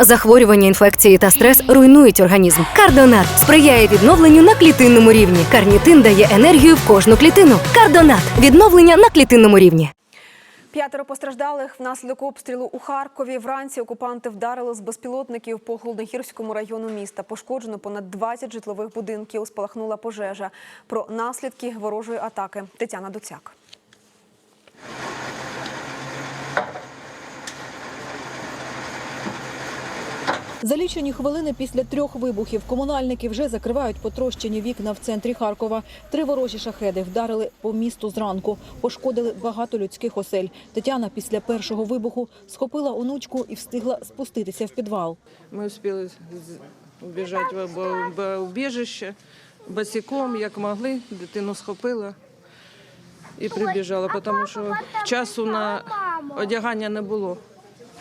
Захворювання, інфекції та стрес руйнують організм. Кардонат сприяє відновленню на клітинному рівні. Карнітин дає енергію в кожну клітину. Кардонат відновлення на клітинному рівні. П'ятеро постраждалих внаслідок обстрілу у Харкові. Вранці окупанти вдарили з безпілотників по Голдогірському району міста. Пошкоджено понад 20 житлових будинків. Спалахнула пожежа. Про наслідки ворожої атаки Тетяна Дуцяк. За лічені хвилини після трьох вибухів комунальники вже закривають потрощені вікна в центрі Харкова. Три ворожі шахеди вдарили по місту зранку, пошкодили багато людських осель. Тетяна після першого вибуху схопила онучку і встигла спуститися в підвал. Ми встигли убіжати в убіжище босиком, як могли, дитину схопила і прибіжала, тому що часу на одягання не було.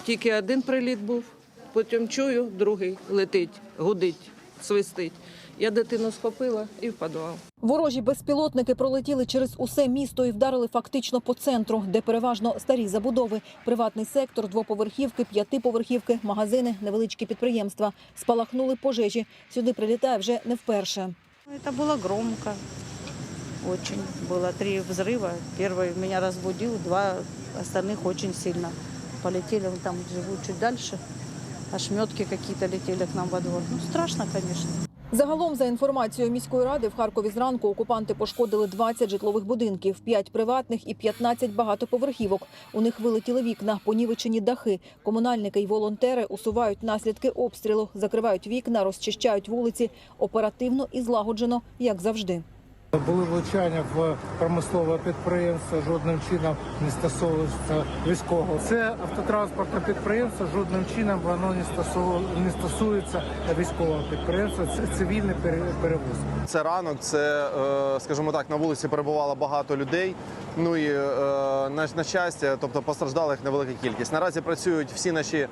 Тільки один приліт був, потім чую, другий летить, гудить, свистить. Я дитину схопила і в підвал. Ворожі безпілотники пролетіли через усе місто і вдарили фактично по центру, де переважно старі забудови, приватний сектор, двоповерхівки, п'ятиповерхівки, магазини, невеличкі підприємства. Спалахнули пожежі. Сюди прилітає вже не вперше. Это было громко. Очень. Было три взрыва. Первый меня разбудил, два остальных очень сильно. Полетели, мы там живут чуть дальше. Ошметки какие-то летели к нам во двор. Ну, страшно, конечно. Загалом, за інформацією міської ради, в Харкові зранку окупанти пошкодили 20 житлових будинків, 5 приватних і 15 багатоповерхівок. У них вилетіли вікна, понівечені дахи. Комунальники й волонтери усувають наслідки обстрілу, закривають вікна, розчищають вулиці оперативно і злагоджено, як завжди. Були влучання в промислове підприємство, жодним чином не стосовується військового. Це автотранспортне підприємство, жодним чином воно не стосується військового підприємства. Це цивільний пере- перевоз. Це ранок, це, е, скажімо так, на вулиці перебувало багато людей. Ну і е, на, щастя, тобто постраждалих невелика кількість. Наразі працюють всі наші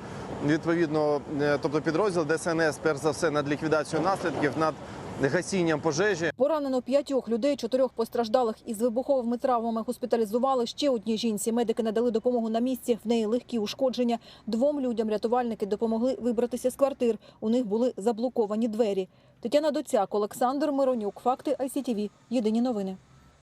відповідно, е, тобто підрозділи ДСНС, перш за все, над ліквідацією наслідків, над гасінням пожежі. Поранено п'ятьох людей, чотирьох постраждалих із вибуховими травмами госпіталізували. Ще одній жінці медики надали допомогу на місці. В неї легкі ушкодження. Двом людям рятувальники допомогли вибратися з квартир. У них були заблоковані двері. Тетяна Доцяк, Олександр Миронюк. Факти ICTV. Єдині новини.